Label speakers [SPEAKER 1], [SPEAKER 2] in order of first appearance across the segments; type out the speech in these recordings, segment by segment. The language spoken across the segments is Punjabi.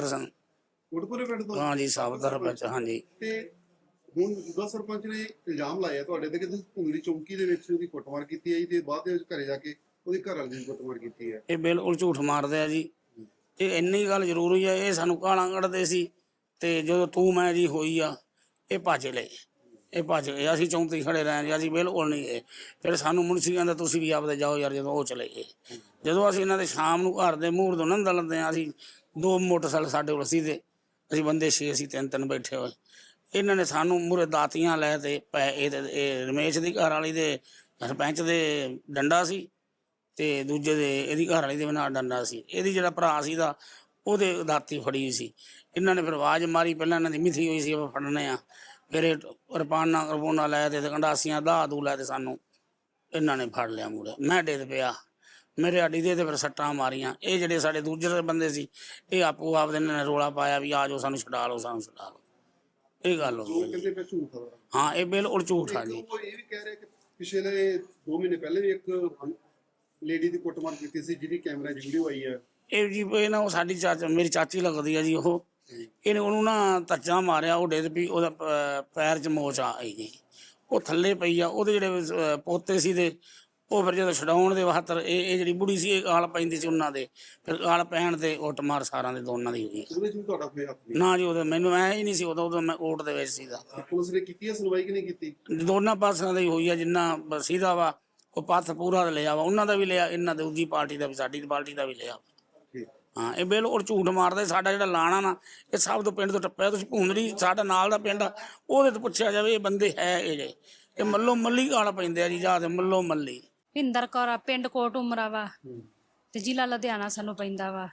[SPEAKER 1] ਸਿੰਘ
[SPEAKER 2] ਕੋਟਪੁਰੇ ਪਿੰਡ ਤੋਂ?
[SPEAKER 1] ਹਾਂਜੀ ਸਾਬਤਰ ਵਿੱਚ ਹਾਂਜੀ।
[SPEAKER 2] ਤੇ ਹੁਣ ਦਾ ਸਰਪੰਚ ਨੇ ਇਲਜ਼ਾਮ ਲਾਇਆ ਤੁਹਾਡੇ ਤੇ ਕਿ ਤੁਸੀਂ ਭੁੰਗਲੀ ਚੌਂਕੀ ਦੇ ਵਿੱਚ ਉਹਦੀ ਕੁੱਟਮਾਰ ਕੀਤੀ ਹੈ ਜੀ ਤੇ ਬਾਅਦ ਦੇ ਵਿੱਚ ਘਰੇ ਜਾ ਕੇ ਉਹਦੀ ਘਰ ਵਾਲੀ ਦੀ ਕੁੱਟਮਾਰ ਕੀਤੀ ਹੈ।
[SPEAKER 1] ਇਹ ਬਿਲਕੁਲ ਝੂਠ ਮਾਰਦੇ ਆ ਜੀ। ਇਹ ਇੰਨੀ ਗੱਲ ਜ਼ਰੂਰੀ ਹੈ ਇਹ ਸਾਨੂੰ ਗਾਲਾਂ ਕੱਢਦੇ ਸੀ ਤੇ ਜਦੋਂ ਤੂੰ ਮੈਂ ਜੀ ਹੋਈ ਆ ਇਹ ਭੱਜ ਲਏ। ਇਹ ਭੱਜ ਗਏ ਅਸੀਂ ਚੌਂਤੀ ਖੜੇ ਰਹੇ ਜੀ ਅਸੀਂ ਬਿਲਕੁਲ ਨਹੀਂ ਗਏ। ਫਿਰ ਸਾਨੂੰ ਮੁਨਸੀ ਕਹਿੰਦਾ ਤੁਸੀਂ ਵੀ ਆਪਦੇ ਜਾਓ ਯਾਰ ਜਦੋਂ ਉਹ ਚਲੇ ਗਏ। ਜਦੋਂ ਅਸੀਂ ਇਹਨਾਂ ਦੇ ਸ਼ਾਮ ਨੂੰ ਘਰ ਦੇ ਮੂਹਰ ਤੋਂ ਨੰਦ ਲੈਂਦੇ ਆ ਅਸੀਂ ਦੋ ਮੋਟਰਸਾਈਕਲ ਸਾਡੇ ਕੋਲ ਸੀ ਤੇ ਅਸੀਂ ਬੰਦੇ ਛੇ, ਅਸੀਂ ਤਿੰਨ ਤਿੰਨ ਬੈਠੇ ਹੋਏ। ਇਹਨਾਂ ਨੇ ਸਾਨੂੰ ਮੂਰੇ ਦਾਤੀਆਂ ਲੈ ਤੇ ਪੈ ਇਹ ਇਹ ਰਮੇਸ਼ ਦੀ ਘਰ ਵਾਲੀ ਦੇ ਸਰਪੰਚ ਦੇ ਡੰਡਾ ਸੀ ਤੇ ਦੂਜੇ ਦੇ ਇਹਦੀ ਘਰ ਵਾਲੀ ਦੇ ਵੀ ਨਾਲ ਡੰਡਾ ਸੀ। ਇਹਦੀ ਜਿਹੜਾ ਭਰਾ ਸੀ ਦਾ ਉਹਦੇ ਦਾਤੀ ਫੜੀ ਹੋਈ ਸੀ। ਇਹਨਾਂ ਨੇ ਫਿਰ ਆਵਾਜ਼ ਮਾਰੀ, ਪਹਿਲਾਂ ਇਹਨਾਂ ਦੀ ਮਿਥੀ ਹੋਈ ਸੀ, ਆਪਾਂ ਫੜਨੇ ਆ। ਫਿਰ ਇਹ ਰਪਾਨਾ ਰਪੋਨਾ ਲੈ ਤੇ ਕੰਡਾਸੀਆਂ ਦਾ ਦੂ ਲੈ ਤੇ ਸਾਨੂੰ ਇਹਨਾਂ ਨੇ ਫੜ ਲਿਆ ਮੂਰੇ ਮੈਂ ਡੇਦ ਪਿਆ। ਮੇਰੇ ਆਡੀ ਦੇ ਤੇ ਫਿਰ ਸੱਟਾਂ ਮਾਰੀਆਂ। ਇਹ ਜਿਹੜੇ ਸਾਡੇ ਦੂਜੇ ਬੰਦੇ ਸੀ ਇਹ ਆਪੋ ਆਪ ਦੇ ਨੇ ਰੋਲਾ ਪਾਇਆ ਵੀ ਆ ਜਾਓ ਸਾਨੂੰ ਛਡਾ ਲਓ ਸਾਨੂੰ ਛਡਾ ਲਓ। ਇਹ ਗੱਲ ਹੋ ਗਈ।
[SPEAKER 2] ਕਹਿੰਦੇ ਫਿਰ ਝੂਠ ਆ।
[SPEAKER 1] ਹਾਂ ਇਹ ਬਿਲਕੁਲ ਝੂਠ ਆ ਜੀ।
[SPEAKER 2] ਉਹ ਇਹ ਵੀ ਕਹਿ ਰਿਹਾ ਕਿ ਪਿਛਲੇ 2 ਮਹੀਨੇ ਪਹਿਲੇ ਵੀ ਇੱਕ ਲੇਡੀ ਦੀ ਕੁੱਟਮਾਰ ਕੀਤੀ ਸੀ ਜਿਹਦੀ ਕੈਮਰਾ 'ਚ ਵੀਡੀਓ ਆਈ ਹੈ।
[SPEAKER 1] ਇਹ ਜੀ ਇਹ ਨਾ ਉਹ ਸਾਡੀ ਚਾਚਾ ਮੇਰੀ ਚਾਚੀ ਲੱਗਦੀ ਆ ਜੀ ਉਹ। ਇਹਨੇ ਉਹਨੂੰ ਨਾ ਧੱਜਾ ਮਾਰਿਆ ਉਹ ਡਿੱਗ ਪਈ ਉਹਦਾ ਪੈਰ 'ਚ ਮੋਚ ਆ ਆਈ ਜੀ ਉਹ ਥੱਲੇ ਪਈ ਆ ਉਹਦੇ ਜਿਹੜੇ ਪੋਤੇ ਸੀ ਦੇ ਉਹ ਫਿਰ ਜਦੋਂ ਛਡਾਉਣ ਦੇ ਵਾਸਤੇ ਇਹ ਇਹ ਜਿਹੜੀ ਬੁੜੀ ਸੀ ਇਹ ਗਾਲ ਪੈਂਦੀ ਸੀ ਉਹਨਾਂ ਦੇ। ਫਿਰ ਗਾਲ ਪੈਣ ਤੇ ਉੱਟ ਮਾਰ ਸਾਰਾਂ ਦੇ ਦੋਨਾਂ ਦੀ ਹੋਈ।
[SPEAKER 2] ਉਹਦੇ 'ਚ ਵੀ ਤੁਹਾਡਾ ਕੋਈ ਹੱਥ ਨਹੀਂ।
[SPEAKER 1] ਨਾ ਜੀ ਉਦੋਂ ਮੈਨੂੰ ਐ ਹੀ ਨਹੀਂ ਸੀ ਉਦੋਂ ਉਦੋਂ ਮੈਂ ਕੋਰਟ ਦੇ ਵਿੱਚ ਸੀਗਾ।
[SPEAKER 2] ਪੁਲਿਸ ਨੇ ਕੀਤੀ ਹੈ ਸੁਣਵਾਈ ਕਿ ਨਹੀਂ ਕੀਤੀ?
[SPEAKER 1] ਦੋਨਾਂ ਪਾਸਿਆਂ ਦੀ ਹੋਈ ਆ ਜਿੰਨਾ ਬਸੀਦਾ ਵਾ ਉਹ ਪੱਥ ਪੂਰਾ ਲਿਆ ਵਾ। ਉਹਨਾਂ ਦਾ ਵੀ ਲਿਆ ਇਹਨਾਂ ਦੇ ਦੂਜੀ ਪਾਰਟੀ ਦਾ ਵੀ ਸਾਡੀ ਪਾਰਟੀ ਦਾ ਵੀ ਲਿਆ। ਹਾਂ ਇਹ ਬਿਲਕੁਲ ਝੂਠ ਮਾਰਦੇ ਸਾਡਾ ਜਿਹੜਾ ਲਾਣਾ ਨਾ ਇਹ ਸਭ ਤੋਂ ਪਿੰਡ ਤੋਂ ਟੱਪਿਆ। ਤੁਸੀਂ ਭੂੰਦੜੀ ਸਾਡਾ ਨਾਲ ਦਾ ਪਿੰਡ ਉਹਦੇ ਤੋਂ ਪੁੱਛਿਆ ਜਾਵੇ ਇਹ ਬੰਦੇ ਹੈ ਇਹ ਜੇ। ਇਹ ਮੱਲੋ ਮੱਲੀ ਗਾਲ ਪੈਂਦੇ ਆ ਜੀ ਜਾ ਤੇ ਮੱਲੋ ਮੱਲੀ
[SPEAKER 3] ਭਿੰਦਰ ਕੌਰ ਆ, ਪਿੰਡ ਕੋਟ ਉਮਰਾ ਵਾ। ਤੇ ਜ਼ਿਲ੍ਹਾ ਲੁਧਿਆਣਾ ਸਾਨੂੰ ਪੈਂਦਾ ਵਾ।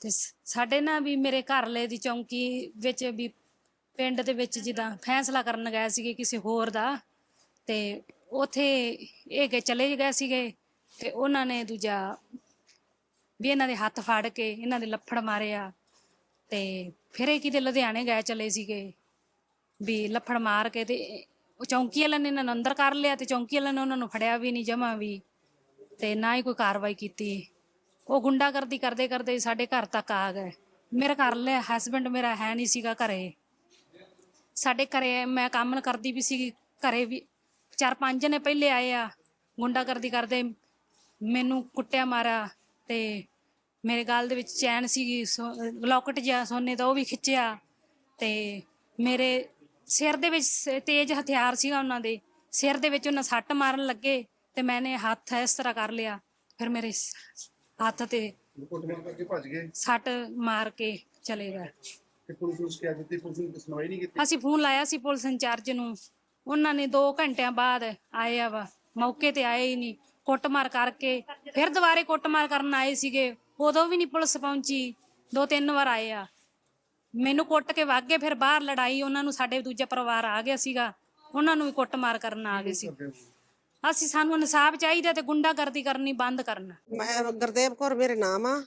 [SPEAKER 3] ਤੇ ਸ- ਸਾਡੇ ਨਾ ਵੀ ਮੇਰੇ ਘਰਲੇ ਦੀ ਚੌਂਕੀ ਵਿੱਚ ਵੀ ਪਿੰਡ ਦੇ ਵਿੱਚ ਜਿੱਦਾਂ ਫੈਸਲਾ ਕਰਨ ਗਏ ਸੀਗੇ ਕਿਸੇ ਹੋਰ ਦਾ ਤੇ ਉਥੇ ਇਹ ਗਏ ਚਲੇ ਗਏ ਸੀਗੇ। ਤੇ ਉਹਨਾਂ ਨੇ ਦੂਜਾ ਵੀ ਇਹਨਾਂ ਦੇ ਹੱਥ ਫੜ ਕੇ ਇਹਨਾਂ ਦੇ ਲੱਫੜ ਮਾਰੇ ਆ ਤੇ ਫਿਰ ਇਹ ਕਿਤੇ ਲੁਧਿਆਣੇ ਗਏ ਚਲੇ ਸੀਗੇ। ਵੀ ਲੱਫੜ ਮਾਰ ਕੇ ਤੇ ਉਹ ਚੌਂਕੀ ਵਾਲਿਆਂ ਨੇ ਇਹਨਾਂ ਨੂੰ ਅੰਦਰ ਕਰ ਲਿਆ ਤੇ ਚੌਂਕੀ ਵਾਲਿਆਂ ਨੇ ਉਹਨਾਂ ਨੂੰ ਫੜਿਆ ਵੀ ਨਹੀਂ, ਜਮਾ ਵੀ। ਤੇ ਨਾ ਹੀ ਕੋਈ ਕਾਰਵਾਈ ਕੀਤੀ। ਉਹ ਗੁੰਡਾਗਰਦੀ ਕਰਦੇ ਕਰਦੇ ਸਾਡੇ ਘਰ ਤੱਕ ਆ ਗਏ। ਮੇਰਾ ਘਰ ਲੈ ਹਸਬੰਡ ਮੇਰਾ ਹੈ ਨਹੀਂ ਸੀਗਾ ਘਰੇ। ਸਾਡੇ ਘਰੇ ਮੈਂ ਕੰਮ ਕਰਦੀ ਵੀ ਸੀ ਘਰੇ ਵੀ ਚਾਰ ਪੰਜ ਨੇ ਪਹਿਲੇ ਆਏ ਆ। ਗੁੰਡਾਗਰਦੀ ਕਰਦੇ ਮੈਨੂੰ ਕੁੱਟਿਆ ਮਾਰਿਆ ਤੇ ਮੇਰੇ ਗਲ ਦੇ ਵਿੱਚ ਚੈਨ ਸੀਗੀ, ਸੋ- ਲੌਕਟ ਜਿਹਾ ਸੋਨੇ ਦਾ ਉਹ ਵੀ ਖਿੱਚਿਆ ਤੇ ਮੇਰੇ ਸਿਰ ਦੇ ਵਿੱਚ ਸ- ਤੇਜ਼ ਹਥਿਆਰ ਸੀਗਾ ਉਹਨਾਂ ਦੇ। ਸਿਰ ਦੇ ਵਿੱਚ ਉਹਨਾਂ ਸੱਟ ਮਾਰਨ ਲੱਗੇ ਤੇ ਮੈਨੇ ਹੱਥ ਇਸ ਤਰ੍ਹਾਂ ਕਰ ਲਿਆ। ਫਿਰ ਮੇਰੇ ਸ- ਹੱਥ ਤੇ
[SPEAKER 2] ਕੁੱਟਮਾਰ ਕਰਕੇ ਭੱਜ ਗਏ?
[SPEAKER 3] ਸੱਟ ਮਾਰ ਕੇ ਚਲੇ ਗਏ।
[SPEAKER 2] ਤੇ ਪੁਲਿਸ ਨੂੰ ਸ਼ਿਕਾਇਤ ਦਿੱਤੀ? ਪੁਲਿਸ ਨੇ ਸੁਣਵਾਈ ਨਹੀਂ ਕੀਤੀ?
[SPEAKER 3] ਅਸੀਂ ਫੋਨ ਲਾਇਆ ਸੀ ਪੁਲਿਸ ਇੰਚਾਰਜ ਨੂੰ। ਉਹਨਾਂ ਨੇ 2 ਘੰਟਿਆਂ ਬਾਅਦ ਆਏ ਆ ਵਾ। ਮੌਕੇ ਤੇ ਆਏ ਹੀ ਨਹੀਂ। ਕੁੱਟਮਾਰ ਕਰਕੇ ਫਿਰ ਦੁਬਾਰੇ ਕੁੱਟਮਾਰ ਕਰਨ ਆਏ ਸੀਗੇ। ਉਦੋਂ ਵੀ ਨਹੀਂ ਪੁਲਿਸ ਪਹੁੰਚੀ। ਦੋ ਤਿੰਨ ਵਾਰ ਆਏ ਆ। ਮੈਨੂੰ ਕੁੱਟ ਕੇ ਵਾਗੇ ਫਿਰ ਬਾਹਰ ਲੜਾਈ, ਉਹਨਾਂ ਨੂੰ ਸਾਡੇ ਦੂਜਾ ਪਰਿਵਾਰ ਆ ਗਿਆ ਸੀਗਾ। ਉਹਨਾਂ ਨੂੰ ਵੀ ਕੁੱਟਮਾਰ ਕਰਨ ਆ ਗਏ ਸੀ। ਅਸੀਂ ਸਾਨੂੰ ਇਨਸਾਫ ਚਾਹੀਦਾ ਤੇ ਗੁੰਡਾਗਰਦੀ ਕਰਨੀ ਬੰਦ ਕਰਨਾ।
[SPEAKER 4] ਮੈਂ ਗੁਰਦੇਵ ਕੌਰ ਮੇਰੇ ਨਾਮ ਆ,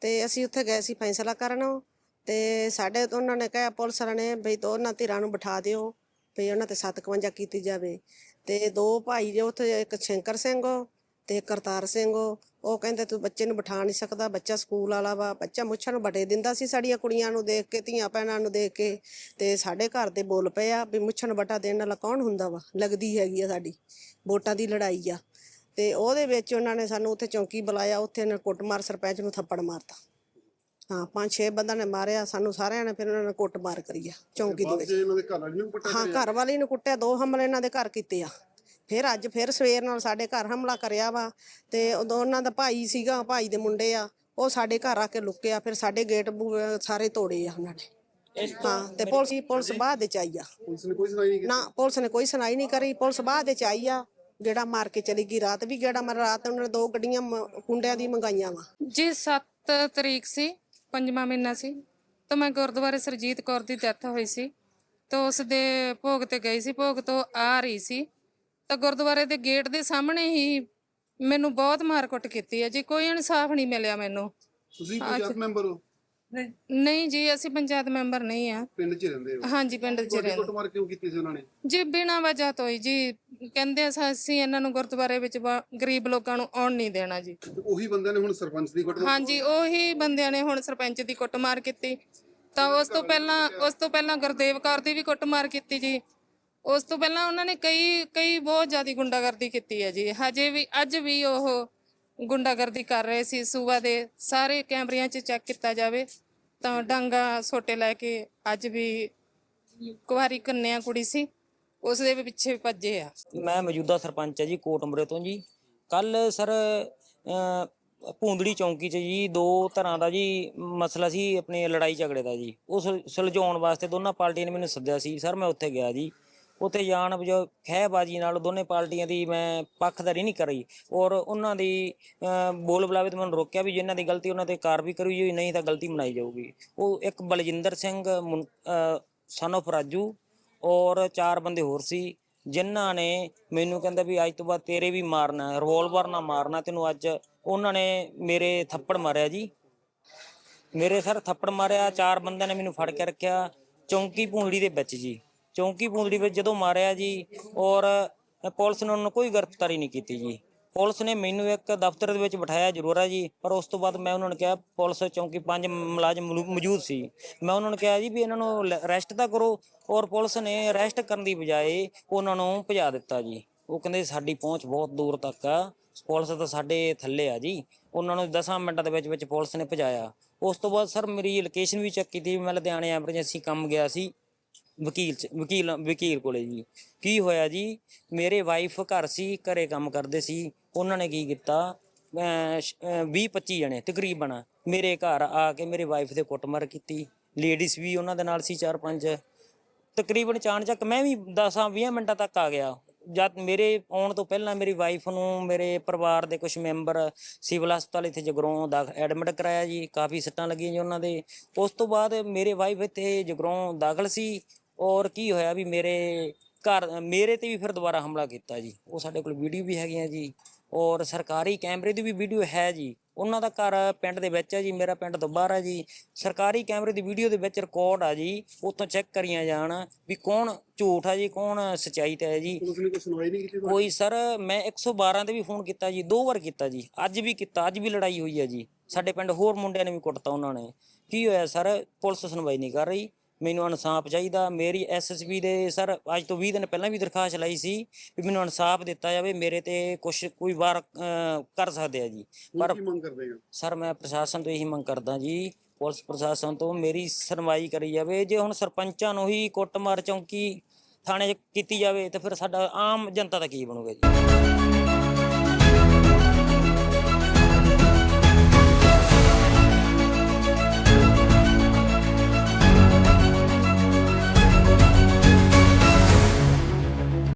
[SPEAKER 4] ਤੇ ਅਸੀਂ ਉੱਥੇ ਗਏ ਸੀ ਫੈਸਲਾ ਕਰਨ। ਤੇ ਸਾਡੇ ਤੋਂ ਉਹਨਾਂ ਨੇ ਕਿਹਾ, ਪੁਲਿਸ ਵਾਲਿਆਂ ਨੇ ਵੀ ਉਹਨਾਂ ਧਿਰਾਂ ਨੂੰ ਬਿਠਾ ਦਿਓ ਵੀ ਉਹਨਾਂ ਤੇ 751 ਕੀਤੀ ਜਾਵੇ। ਤੇ ਦੋ ਭਾਈ ਜੇ ਉੱਥੇ, ਇੱਕ ਸ਼ੰਕਰ ਸਿੰਘ ਤੇ ਕਰਤਾਰ ਸਿੰਘ ਉਹ ਕਹਿੰਦੇ ਤੂੰ ਬੱਚੇ ਨੂੰ ਬਿਠਾ ਨਹੀਂ ਸਕਦਾ ਬੱਚਾ ਸਕੂਲ ਵਾਲਾ ਵਾ ਬੱਚਾ ਮੁੱਛਾਂ ਨੂੰ ਬਟੇ ਦਿੰਦਾ ਸੀ ਸਾਡੀਆਂ ਕੁੜੀਆਂ ਨੂੰ ਦੇਖ ਕੇ ਧੀਆਂ ਭੈਣਾਂ ਨੂੰ ਦੇਖ ਕੇ ਤੇ ਸਾਡੇ ਘਰ ਦੇ ਬੋਲ ਪਏ ਆ ਵੀ ਮੁੱਛਾਂ ਨੂੰ ਬਟਾ ਦੇਣ ਵਾਲਾ ਕੌਣ ਹੁੰਦਾ ਵਾ ਲੱਗਦੀ ਹੈਗੀ ਆ ਸਾਡੀ ਵੋਟਾਂ ਦੀ ਲੜਾਈ ਆ। ਤੇ ਉਹਦੇ ਵਿੱਚ ਉਹਨਾਂ ਨੇ ਸਾਨੂੰ ਉੱਥੇ ਚੌਂਕੀ ਬੁਲਾਇਆ ਉੱਥੇ ਇਹਨਾਂ ਨੇ ਕੁੱਟਮਾਰ ਸਰਪੰਚ ਨੂੰ ਥੱਪੜ ਮਾਰਤਾ। ਹਾਂ ਪੰਜ ਛੇ ਬੰਦਾ ਨੇ ਮਾਰਿਆ ਸਾਨੂੰ ਸਾਰਿਆਂ ਨੇ ਫਿਰ ਉਹਨਾਂ ਨੇ ਕੁੱਟਮਾਰ ਕਰੀ ਆ ਚੌਂਕੀ ਦੇ ਵਿੱਚ।
[SPEAKER 2] 'ਚ ਇਹਨਾਂ ਦੇ ਘਰ ਵਾਲੀ ਨੂੰ ਪਟਾ
[SPEAKER 4] ਹਾਂ ਘਰ ਵਾਲੀ ਨੂੰ ਕੁੱਟਿਆ ਦੋ ਹਮਲੇ ਇਹਨਾਂ ਦੇ ਘਰ ਕੀਤੇ ਆ। ਫਿਰ ਅੱਜ ਫਿਰ ਸਵੇਰ ਨਾਲ ਸਾਡੇ ਘਰ ਹਮਲਾ ਕਰਿਆ ਵਾ ਤੇ ਉਦੋਂ ਉਹਨਾਂ ਦਾ ਭਾਈ ਸੀਗਾ ਭਾਈ ਦੇ ਮੁੰਡੇ ਆ ਉਹ ਸਾਡੇ ਘਰ ਆ ਕੇ ਲੁੱਕਿਆ ਫਿਰ ਸਾਡੇ ਗੇਟ ਸਾਰੇ ਤੋੜੇ ਆ ਉਹਨਾਂ ਨੇ। ਹਾਂ ਤੇ ਪੁਲਿਸ ਪੁਲਿਸ ਬਾਅਦ ਵਿੱਚ ਆਈ ਆ।
[SPEAKER 2] ਪੁਲਿਸ ਨੇ ਕੋਈ ਸੁਣਵਾਈ ਨਹੀਂ
[SPEAKER 4] ਨਾ ਪੁਲਿਸ ਨੇ ਕੋਈ ਸੁਣਾਈ ਨਹੀਂ ਕਰੀ। ਪੁਲਿਸ ਬਾਅਦ ਵਿੱਚ ਆਈ ਆ ਗੇੜਾ ਮਾਰ ਕੇ ਚਲੀ ਗਈ। ਰਾਤ ਵੀ ਗੇੜਾ ਮਾਰ ਰਾਤ ਉਹਨਾਂ ਨੇ ਦੋ ਗੱਡੀਆਂ ਮ- ਕੁੰਡਿਆਂ ਦੀ ਮੰਗਾਈਆਂ ਵਾ।
[SPEAKER 5] ਜੀ 7 ਤਰੀਕ ਸੀ ਪੰਜਵਾਂ ਮਹੀਨਾ ਸੀ। ਤਾਂ ਮੈਂ ਗੁਰਦੁਆਰੇ ਸਰਜੀਤ ਕੌਰ ਦੀ ਡੈਥ ਹੋਈ ਸੀ। ਤਾਂ ਉਸ ਦੇ ਭੋਗ ਤੇ ਗਈ ਸੀ। ਭੋਗ ਤੋਂ ਆ ਰਹੀ ਸੀ। ਤਾਂ ਗੁਰਦੁਆਰੇ ਦੇ ਗੇਟ ਦੇ ਸਾਹਮਣੇ ਹੀ ਮੈਨੂੰ ਬਹੁਤ ਮਾਰਕੁੱਟ ਕੀਤੀ ਹੈ ਜੀ। ਕੋਈ ਇਨਸਾਫ ਨਹੀਂ ਮਿਲਿਆ ਮੈਨੂੰ।
[SPEAKER 2] ਤੁਸੀਂ ਪੰਚਾਇਤ ਮੈਂਬਰ ਹੋ?
[SPEAKER 5] ਨਹੀਂ ਜੀ ਅਸੀਂ ਪੰਚਾਇਤ ਮੈਂਬਰ ਨਹੀਂ ਆ
[SPEAKER 2] ਪਿੰਡ 'ਚ ਰਹਿੰਦੇ ਹੋ?
[SPEAKER 5] ਹਾਂਜੀ ਪਿੰਡ 'ਚ ਰਹਿੰਦੇ।
[SPEAKER 2] ਕੁੱਟਮਾਰ ਕਿਉਂ ਕੀਤੀ ਸੀ ਉਹਨਾਂ ਨੇ?
[SPEAKER 5] ਜੀ ਬਿਨਾਂ ਵਜ੍ਹਾ ਤੋਂ ਹੀ ਜੀ। ਕਹਿੰਦੇ ਅਸਾਂ- ਇਹਨਾਂ ਨੂੰ ਗੁਰਦੁਆਰੇ ਵਿੱਚ ਗਰੀਬ ਲੋਕਾਂ ਨੂੰ ਆਉਣ ਨਹੀਂ ਦੇਣਾ ਜੀ।
[SPEAKER 2] ਉਹੀ ਬੰਦਿਆਂ ਨੇ ਹੁਣ ਸਰਪੰਚ ਦੀ ਕੁੱਟਮਾਰ
[SPEAKER 5] ਹਾਂਜੀ ਉਹੀ ਬੰਦਿਆਂ ਨੇ ਹੁਣ ਸਰਪੰਚ ਦੀ ਕੁੱਟਮਾਰ ਕੀਤੀ। ਤਾਂ ਉਸ ਤੋਂ ਪਹਿਲਾਂ ਉਸ ਤੋਂ ਪਹਿਲਾਂ ਗੁਰਦੇਵ ਕੌਰ ਦੀ ਵੀ ਕੁੱਟਮਾਰ ਕੀਤੀ ਜੀ। ਉਸ ਤੋਂ ਪਹਿਲਾਂ ਉਹਨਾਂ ਨੇ ਕਈ ਕਈ ਬਹੁਤ ਜ਼ਿਆਦਾ ਗੁੰਡਾਗਰਦੀ ਕੀਤੀ ਹੈ ਜੀ। ਹਜੇ ਵੀ ਅੱਜ ਵੀ ਉਹ ਗੁੰਡਾਗਰਦੀ ਕਰ ਰਹੇ ਸੀ। ਸੂਬਾ ਦੇ ਸਾਰੇ ਕੈਮਰਿਆਂ 'ਚ ਚੈੱਕ ਕੀਤਾ ਜਾਵੇ ਤਾਂ ਡਾਂਗਾ ਸੋਟੇ ਲੈ ਕੇ ਅੱਜ ਵੀ ਕੁਵਾਰੀ ਕੰਨਿਆ ਕੁੜੀ ਸੀ। ਉਸ ਦੇ ਵੀ ਪਿੱਛੇ ਭੱਜੇ ਆ।
[SPEAKER 6] ਮੈਂ ਮੌਜੂਦਾ ਸਰਪੰਚ ਹੈ ਜੀ ਕੋਟਮਰੇ ਤੋਂ ਜੀ। ਕੱਲ ਸਰ ਅ, ਭੂੰਦੜੀ ਚੌਂਕੀ 'ਚ ਜੀ ਦੋ ਤਰ੍ਹਾਂ ਦਾ ਜੀ ਮਸਲਾ ਸੀ ਆਪਣੇ ਲੜਾਈ ਝਗੜੇ ਦਾ ਜੀ। ਉਸ ਸੁਲਝਾਉਣ ਵਾਸਤੇ ਦੋਨਾਂ ਪਾਰਟੀਆਂ ਨੇ ਮੈਨੂੰ ਸੱਦਿਆ ਸੀ। ਸਰ ਮੈਂ ਉੱਥੇ ਗਿਆ ਜੀ। ਉੱਥੇ ਜਾਣ ਬਜੋ ਖਹਿਬਾਜੀ ਨਾਲ ਦੋਨੇ ਪਾਰਟੀਆਂ ਦੀ ਮੈਂ ਪੱਖਦਾਰੀ ਨਹੀਂ ਕਰੀ। ਔਰ ਉਹਨਾਂ ਦੀ ਬੋਲ ਬੁਲਾਵੇ ਤੇ ਮੈਨੂੰ ਰੋਕਿਆ ਵੀ ਜਿਨ੍ਹਾਂ ਦੀ ਗਲਤੀ ਉਹਨਾਂ ਤੇ ਕਾਰਵਾਈ ਕਰੀ ਜਾਊਗੀ ਨਹੀਂ ਤਾਂ ਗਲਤੀ ਮਨਾਈ ਜਾਊਗੀ। ਉਹ ਇੱਕ ਬਲਜਿੰਦਰ ਸਿੰਘ ਸਨ of ਰਾਜੂ ਔਰ ਚਾਰ ਬੰਦੇ ਹੋਰ ਸੀ, ਜਿਨ੍ਹਾਂ ਨੇ ਮੈਨੂੰ ਕਹਿੰਦਾ ਵੀ ਅੱਜ ਤੋਂ ਬਾਅਦ ਤੇਰੇ ਵੀ ਮਾਰਨਾ ਰਿਵੋਲਵਰ ਨਾਲ ਮਾਰਨਾ, ਤੈਨੂੰ ਅੱਜ ਉਹਨਾਂ ਨੇ ਮੇਰੇ ਥੱਪੜ ਮਾਰਿਆ ਜੀ। ਮੇਰੇ ਸਰ ਥੱਪੜ ਮਾਰਿਆ, ਚਾਰ ਬੰਦਿਆਂ ਨੇ ਮੈਨੂੰ ਫੜ ਕੇ ਰੱਖਿਆ, ਚੌਂਕੀ ਪੂੰਦੜੀ ਦੇ ਵਿੱਚ ਜੀ। ਚੌਂਕੀ ਪੂੰਦੜੀ ਵਿੱਚ ਜਦੋਂ ਮਾਰਿਆ ਜੀ, ਔਰ ਪੁਲਿਸ ਨੇ ਉਹਨਾਂ ਨੂੰ ਕੋਈ ਗ੍ਰਿਫਤਾਰੀ ਨਹੀਂ ਕੀਤੀ ਜੀ। ਪੁਲਿਸ ਨੇ ਮੈਨੂੰ ਇੱਕ ਦਫ਼ਤਰ ਦੇ ਵਿੱਚ ਬਿਠਾਇਆ ਜ਼ਰੂਰ ਹੈ ਜੀ, ਪਰ ਉਸ ਤੋਂ ਬਾਅਦ ਮੈਂ ਉਹਨਾਂ ਨੂੰ ਕਿਹਾ, ਪੁਲਿਸ ਚੌਂਕੀ ਪੰਜ ਮੁਲਾਜ਼ਮ ਮੌਜੂਦ ਸੀ। ਮੈਂ ਉਹਨਾਂ ਨੂੰ ਕਿਹਾ ਜੀ ਵੀ ਇਹਨਾਂ ਨੂੰ ਅਰੈਸਟ ਤਾਂ ਕਰੋ, ਔਰ ਪੁਲਿਸ ਨੇ ਅਰੈਸਟ ਕਰਨ ਦੀ ਬਜਾਏ ਉਹਨਾਂ ਨੂੰ ਭਜਾ ਦਿੱਤਾ ਜੀ। ਉਹ ਕਹਿੰਦੇ ਸਾਡੀ ਪਹੁੰਚ ਬਹੁਤ ਦੂਰ ਤੱਕ ਆ, ਪੁਲਿਸ ਤਾਂ ਸਾਡੇ ਥੱਲੇ ਆ ਜੀ। ਉਹਨਾਂ ਨੂੰ 10 ਮਿੰਟਾਂ ਦੇ ਵਿੱਚ ਵਿੱਚ ਪੁਲਿਸ ਨੇ ਭਜਾਇਆ। ਉਸ ਤੋਂ ਬਾਅਦ ਸਰ ਮੇਰੀ ਲੋਕੇਸ਼ਨ ਵੀ ਚੈੱਕ ਕੀਤੀ, ਮੈਂ ਲੁਧਿਆਣੇ ਐਮਰਜੈਂਸੀ ਕੰਮ ਗਿਆ ਸੀ। ਵਕੀਲ ਚ, ਵਕੀਲ ਵਕੀਲ ਕੋਲੇ ਜੀ। ਕੀ ਹੋਇਆ ਜੀ, ਮੇਰੇ ਵਾਈਫ ਘਰ ਸੀ, ਘਰੇ ਕੰਮ ਕਰਦੇ ਸੀ। ਉਹਨਾਂ ਨੇ ਕੀ ਕੀਤਾ 20 25 ਜਣੇ ਤਕਰੀਬਨ ਮੇਰੇ ਘਰ ਆ ਕੇ ਮੇਰੇ ਵਾਈਫ ਦੇ ਕੁੱਟਮਾਰ ਕੀਤੀ। ਲੇਡੀਜ਼ ਵੀ ਉਹਨਾਂ ਦੇ ਨਾਲ ਸੀ, ਚਾਰ ਪੰਜ। ਤਕਰੀਬਨ ਚਾਣਚੱਕ ਮੈਂ ਵੀ 10 20 ਮਿੰਟਾਂ ਤੱਕ ਆ ਗਿਆ। ਜਦ ਮੇਰੇ ਆਉਣ ਤੋਂ ਪਹਿਲਾਂ ਮੇਰੀ ਵਾਈਫ ਨੂੰ, ਮੇਰੇ ਪਰਿਵਾਰ ਦੇ ਕੁਝ ਮੈਂਬਰ ਸਿਵਲ ਹਸਪਤਾਲ ਇੱਥੇ ਜਗਰੋਂ ਦਾ ਐਡਮਿਟ ਕਰਾਇਆ ਜੀ। ਕਾਫੀ ਸੱਟਾਂ ਲੱਗੀਆਂ ਜੀ ਉਹਨਾਂ ਦੇ। ਉਸ ਤੋਂ ਬਾਅਦ ਮੇਰੇ ਵਾਈਫ ਇੱਥੇ ਜਗਰੋਂ ਦਾਖਲ ਸੀ। ਔਰ ਕੀ ਹੋਇਆ ਵੀ ਮੇਰੇ ਘਰ ਮੇਰੇ ਤੇ ਵੀ ਫਿਰ ਦੁਬਾਰਾ ਹਮਲਾ ਕੀਤਾ ਜੀ। ਉਹ ਸਾਡੇ ਕੋਲ ਵੀਡੀਓ ਵੀ ਹੈਗੀਆਂ ਜੀ। ਔਰ ਸਰਕਾਰੀ ਕੈਮਰੇ ਦੀ ਵੀ ਵੀਡੀਓ ਹੈ ਜੀ। ਉਹਨਾਂ ਦਾ ਘਰ ਪਿੰਡ ਦੇ ਵਿੱਚ ਹੈ ਜੀ। ਮੇਰਾ ਪਿੰਡ ਤੋਂ ਬਾਹਰ ਹੈ ਜੀ। ਸਰਕਾਰੀ ਕੈਮਰੇ ਦੀ ਵੀਡੀਓ ਦੇ ਵਿੱਚ ਰਿਕਾਰਡ ਆ ਜੀ। ਉੱਥੋਂ ਚੈੱਕ ਕਰੀਆਂ ਜਾਣ ਵੀ ਕੌਣ ਝੂਠ ਆ ਜੀ ਕੌਣ ਸਚਾਈ ਤੇ ਹੈ ਜੀ।
[SPEAKER 2] ਪੁਲਿਸ ਨੇ ਕੋਈ ਸੁਣਵਾਈ ਨਹੀਂ ਕੀਤੀ?
[SPEAKER 6] ਕੋਈ ਸਰ ਮੈਂ 112 ਤੇ ਵੀ ਫੋਨ ਕੀਤਾ ਜੀ। ਦੋ ਵਾਰ ਕੀਤਾ ਜੀ। ਅੱਜ ਵੀ ਕੀਤਾ ਅੱਜ ਵੀ ਲੜਾਈ ਹੋਈ ਹੈ ਜੀ। ਸਾਡੇ ਪਿੰਡ ਹੋਰ ਮੁੰਡਿਆਂ ਨੇ ਵੀ ਕੁੱਟਤਾ ਉਹਨਾਂ ਨੇ। ਕੀ ਹੋਇਆ ਸਰ? ਪੁਲਿਸ ਸੁਣਵਾਈ ਨਹੀਂ ਕਰ ਰਹੀ। ਮੈਨੂੰ ਇਨਸਾਫ ਚਾਹੀਦਾ। ਮੇਰੀ ਐਸਐਸਪੀ ਦੇ ਸਰ ਅੱਜ ਤੋਂ 20 ਦਿਨ ਪਹਿਲਾਂ ਵੀ ਦਰਖਾਸਤ ਲਾਈ ਸੀ ਵੀ ਮੈਨੂੰ ਇਨਸਾਫ ਦਿੱਤਾ ਜਾਵੇ ਮੇਰੇ ਤੇ ਕੁਝ ਕੋਈ ਵਾਰ ਅਹ, ਕਰ ਸਕਦੇ ਆ ਜੀ। ਪਰ
[SPEAKER 2] ਕੀ ਮੰਗ ਕਰਦੇ ਹੋ?
[SPEAKER 6] ਸਰ ਮੈਂ ਪ੍ਰਸ਼ਾਸਨ ਤੋਂ ਇਹੀ ਮੰਗ ਕਰਦਾ ਜੀ ਪੁਲਿਸ ਪ੍ਰਸ਼ਾਸਨ ਤੋਂ ਮੇਰੀ ਸੁਣਵਾਈ ਕਰੀ ਜਾਵੇ। ਜੇ ਹੁਣ ਸਰਪੰਚਾਂ ਨੂੰ ਹੀ ਕੁੱਟਮਾਰ ਚੌਂਕੀ ਥਾਣੇ 'ਚ ਕੀਤੀ ਜਾਵੇ ਤਾਂ ਫਿਰ ਸਾਡਾ ਆਮ ਜਨਤਾ ਦਾ ਕੀ ਬਣੂਗਾ ਜੀ?